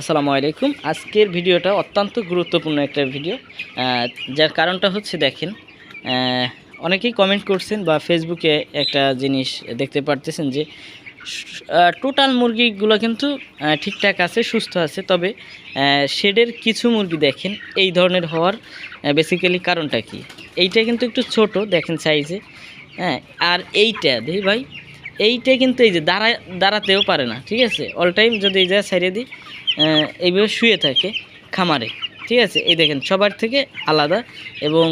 আসসালামু আলাইকুম। আজকের ভিডিওটা অত্যন্ত গুরুত্বপূর্ণ একটা ভিডিও। যার কারণটা হচ্ছে দেখেন অনেকেই কমেন্ট করছেন বা ফেসবুকে একটা জিনিস দেখতে পারতেছেন যে টোটাল মুরগিগুলো কিন্তু ঠিকঠাক আছে, সুস্থ আছে। তবে শেডের কিছু মুরগি দেখেন, এই ধরনের হওয়ার বেসিক্যালি কারণটা কি? এইটা কিন্তু একটু ছোট, দেখেন সাইজে হ্যাঁ আর এইটা, দেখি ভাই এইটা কিন্তু এই যে দাঁড়া, দাঁড়াতেও পারে না, ঠিক আছে? অল টাইম যদি এই জায়গায় ছাড়িয়ে দিই এইভাবে শুয়ে থাকে খামারে, ঠিক আছে? এই দেখেন, সবার থেকে আলাদা এবং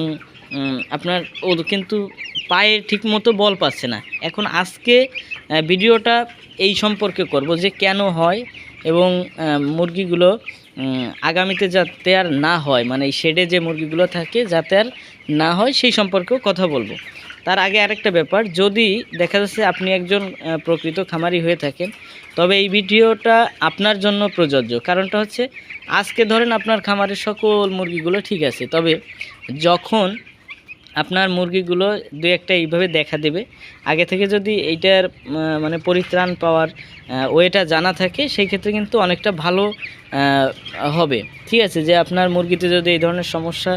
আপনার ও কিন্তু পায়ে ঠিক মতো বল পাচ্ছে না। এখন আজকে ভিডিওটা এই সম্পর্কে করব যে কেন হয় এবং মুরগিগুলো আগামীতে যাতে আর না হয় মানে এই শেডে যে মুরগিগুলো থাকে, যাতে আর না হয়, সেই সম্পর্কেও কথা বলব। তার আগে আরেকটা ব্যাপার, যদি দেখা যাচ্ছে আপনি একজন প্রকৃত খামারি হয়ে থাকেন, তবে এই ভিডিওটা আপনার জন্য প্রযোজ্য। কারণটা হচ্ছে, আজকে ধরেন আপনার খামারের সকল মুরগিগুলো ঠিক আছে, তবে যখন আপনার মুরগিগুলো দু একটা এইভাবে দেখা দেবে, আগে থেকে যদি এইটার মানে পরিত্রাণ পাওয়ার ওয়েটা জানা থাকে, সেই ক্ষেত্রে কিন্তু অনেকটা ভালো হবে। ঠিক আছে, যে আপনার মুরগিতে যদি এই ধরনের সমস্যা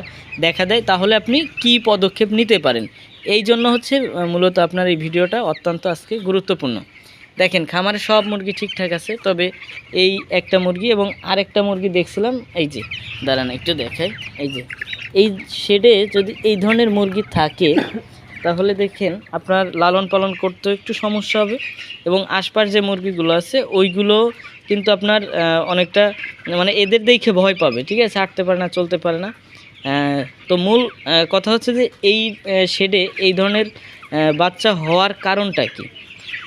দেখা দেয়, তাহলে আপনি কি পদক্ষেপ নিতে পারেন? এই জন্য হচ্ছে মূলত আপনার এই ভিডিওটা অত্যন্ত আজকে গুরুত্বপূর্ণ। দেখেন, খামারে সব মুরগি ঠিকঠাক আছে, তবে এই একটা মুরগি এবং আরেকটা মুরগি দেখছিলাম, এই যে, দাঁড়ান একটু দেখাই, এই যে, এই শেডে যদি এই ধরনের মুরগি থাকে, তাহলে দেখেন আপনার লালন পালন করতেও একটু সমস্যা হবে এবং আশপাশ যে মুরগিগুলো আছে, ওইগুলো কিন্তু আপনার অনেকটা মানে এদের দেখে ভয় পাবে, ঠিক আছে? হাঁটতে পারে না, চলতে পারে না। তো মূল কথা হচ্ছে যে এই শেডে এই ধরনের বাচ্চা হওয়ার কারণটা কি?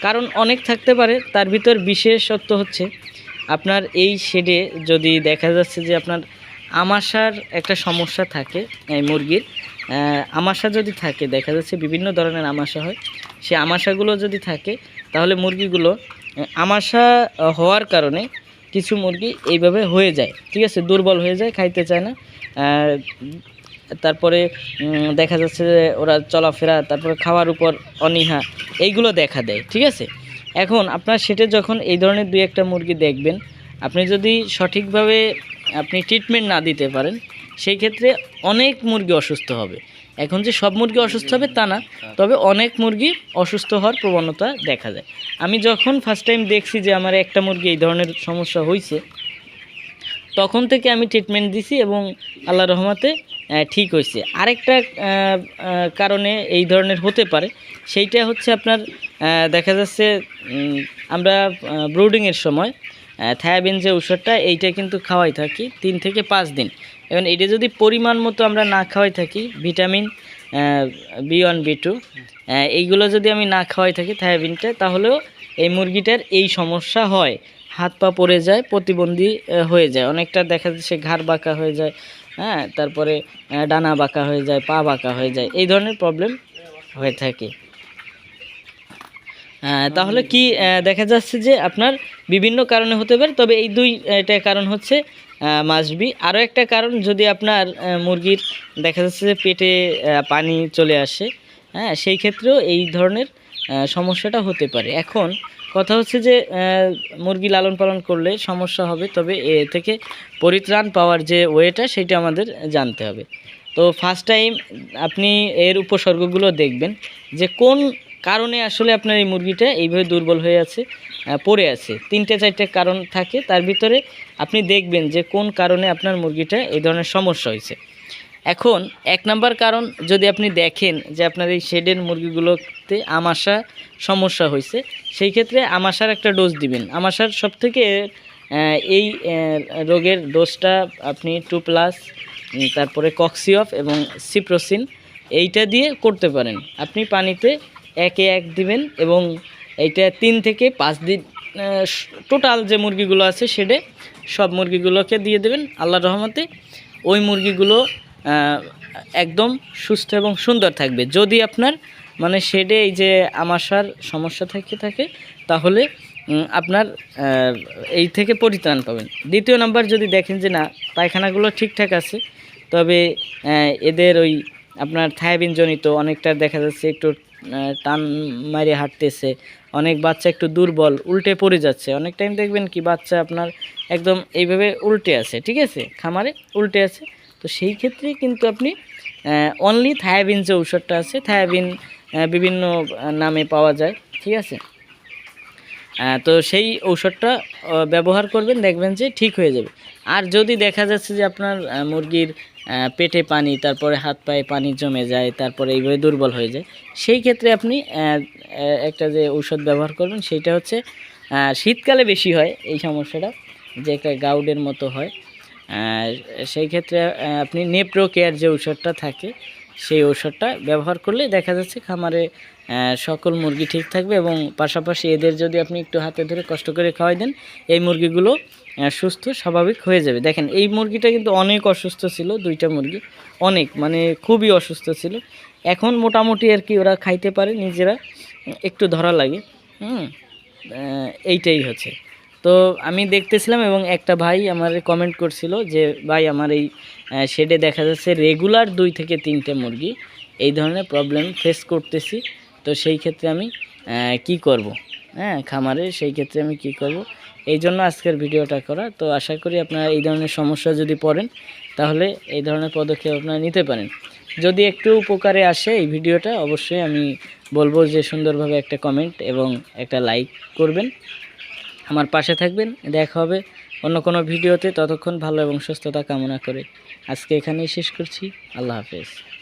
কারণ অনেক থাকতে পারে, তার ভিতর বিশেষত্ব হচ্ছে আপনার এই শেডে যদি দেখা যাচ্ছে যে আপনার আমাশার একটা সমস্যা থাকে, এই মুরগির আমাশা যদি থাকে, দেখা যাচ্ছে বিভিন্ন ধরনের আমাশা হয়, সে আমাশাগুলো যদি থাকে, তাহলে মুরগিগুলো আমাশা হওয়ার কারণে কিছু মুরগি এইভাবে হয়ে যায়, ঠিক আছে? দুর্বল হয়ে যায়, খাইতে চায় না। তারপরে দেখা যাচ্ছে যে ওরা চলাফেরা, তারপরে খাওয়ার উপর অনীহা, এইগুলো দেখা দেয়, ঠিক আছে? এখন আপনার সেটা যখন এই ধরনের দুই একটা মুরগি দেখবেন, আপনি যদি সঠিকভাবে আপনি ট্রিটমেন্ট না দিতে পারেন, সেই ক্ষেত্রে অনেক মুরগি অসুস্থ হবে। এখন যে সব মুরগি অসুস্থ হবে তা না, তবে অনেক মুরগি অসুস্থ হওয়ার প্রবণতা দেখা যায়। আমি যখন ফার্স্ট টাইম দেখছি যে আমার একটা মুরগি এই ধরনের সমস্যা হয়েছে তখন থেকে আমি ট্রিটমেন্ট দিছি এবং আল্লাহ রহমাতে ঠিক হয়েছে আরেকটা কারণে এই ধরনের হতে পারে, সেইটা হচ্ছে আপনার দেখা যাচ্ছে আমরা ব্রুডিংয়ের সময় থায়াবিন যে ওষুধটা এইটা কিন্তু খাওয়াই থাকি তিন থেকে পাঁচ দিন। এবং এটা যদি পরিমাণ মতো আমরা না খাওয়াই থাকি vitamin B one B two এইগুলো যদি আমি না খাওয়াই থাকি থায়াবিনটা তাহলেও এই মুরগিটার এই সমস্যা হয়। হাত পা পড়ে যায়, প্রতিবন্ধী হয়ে যায়। অনেকটা দেখা যাচ্ছে ঘাড় বাঁকা হয়ে যায় হ্যাঁ তারপরে ডানা বাঁকা হয়ে যায়, পা বাঁকা হয়ে যায়। এই ধরনের প্রবলেম হয়ে থাকে। তাহলে কি দেখা যাচ্ছে যে আপনার বিভিন্ন কারণে হতে পারে, তবে এই দুই, এটা কারণ হচ্ছে মাসবি আরও একটা কারণ, যদি আপনার মুরগির দেখা যাচ্ছে যে পেটে পানি চলে আসে হ্যাঁ সেই ক্ষেত্রেও এই ধরনের সমস্যাটা হতে পারে। এখন কথা হচ্ছে যে মুরগি লালন পালন করলে সমস্যা হবে, তবে এ থেকে পরিত্রাণ পাওয়ার যে ওয়েটা, সেটা আমাদের জানতে হবে। তো ফার্স্ট টাইম আপনি এর উপসর্গগুলো দেখবেন, যে কোন কারণে আসলে আপনার এই মুরগিটা এইভাবে দুর্বল হয়ে আছে পড়ে আছে। তিনটে চারটে কারণ থাকে, তার ভিতরে আপনি দেখবেন যে কোন কারণে আপনার মুরগিটা এই ধরনের সমস্যা হয়েছে। এখন এক নাম্বার কারণ যদি আপনি দেখেন যে আপনার এই শেডের মুরগিগুলোতে আমাশা সমস্যা হয়েছে, সেই ক্ষেত্রে আমাশার একটা ডোজ দিবেন। আমাশার সব থেকে এই রোগের ডোজটা আপনি টু প্লাস তারপরে কক্সিঅফ এবং সিপ্রোসিন এইটা দিয়ে করতে পারেন। আপনি পানিতে একে এক দিবেন এবং এইটা তিন থেকে পাঁচ দিন টোটাল যে মুরগিগুলো আছে শেডে সব মুরগিগুলোকে দিয়ে দেবেন আল্লাহ রহমতে। ওই মুরগিগুলো একদম সুস্থ এবং সুন্দর থাকবে। যদি আপনার মানে শেডে এই যে আমাশার সমস্যা থেকে থাকে, তাহলে আপনার এই থেকে পরিত্রাণ পাবেন। দ্বিতীয় নাম্বার যদি দেখেন যে না, পায়খানাগুলো ঠিকঠাক আছে, তবে এদের ওই আপনার থায়াবিনজনিত অনেকটা দেখা যাচ্ছে একটু টান মারে হাঁটতেছে। অনেক বাচ্চা একটু দুর্বল, উল্টে পড়ে যাচ্ছে। অনেক টাইম দেখবেন কি বাচ্চা আপনার একদম এইভাবে উল্টে আছে, ঠিক আছে? খামারে উল্টে আছে। তো সেই ক্ষেত্রে কিন্তু আপনি অনলি থায়াবিন যে ঔষধটা আছে থায়াবিন বিভিন্ন নামে পাওয়া যায়, ঠিক আছে? তো সেই ঔষধটা ব্যবহার করবেন, দেখবেন যে ঠিক হয়ে যাবে। আর যদি দেখা যাচ্ছে যে আপনার মুরগির পেটে পানি, তারপরে হাত পায়ে পানি জমে যায়, তারপরে এইভাবে দুর্বল হয়ে যায়, সেই ক্ষেত্রে আপনি একটা যে ঔষধ ব্যবহার করবেন সেইটা হচ্ছে শীতকালে বেশি হয় এই সমস্যাটা, যে একটা গাউডের মতো হয়। সেই ক্ষেত্রে আপনি নেপ্রো কেয়ার যে ঔষধটা থাকে সেই ঔষধটা ব্যবহার করলে দেখা যাচ্ছে খামারে সকল মুরগি ঠিক থাকবে এবং পাশাপাশি এদের যদি আপনি একটু হাতে ধরে কষ্ট করে খাওয়াই দেন, এই মুরগিগুলো সুস্থ, স্বাভাবিক হয়ে যাবে। দেখেন, এই মুরগিটা কিন্তু অনেক অসুস্থ ছিল, দুইটা মুরগি, অনেক মানে খুবই অসুস্থ ছিল। এখন মোটামুটি আর কি ওরা খাইতে পারে, নিজেরা, একটু ধরা লাগে, হুম এইটাই হচ্ছে। তো আমি দেখতেছিলাম এবং একটা ভাই আমার কমেন্ট করছিল যে, ভাই, আমার এই শেডে দেখা যাচ্ছে রেগুলার দুই থেকে তিনটে মুরগি। এই ধরনের প্রবলেম ফেস করতেছি। তো সেই ক্ষেত্রে আমি কি করব? হ্যাঁ খামারে সেই ক্ষেত্রে আমি কি করব? এই জন্য আজকের ভিডিওটা করা। তো আশা করি আপনারা এই ধরনের সমস্যা যদি পড়েন, তাহলে এই ধরনের পদক্ষেপ আপনারা নিতে পারেন। যদি একটু উপকারে আসে এই ভিডিওটা, অবশ্যই আমি বলব যে, সুন্দরভাবে একটা কমেন্ট এবং একটা লাইক করবেন। আমার পাশে থাকবেন। দেখা হবে অন্য কোনো ভিডিওতে। ততক্ষণ ভালো এবং সুস্থতা কামনা করে। আজকে এখানেই শেষ করছি। আল্লাহ হাফেজ।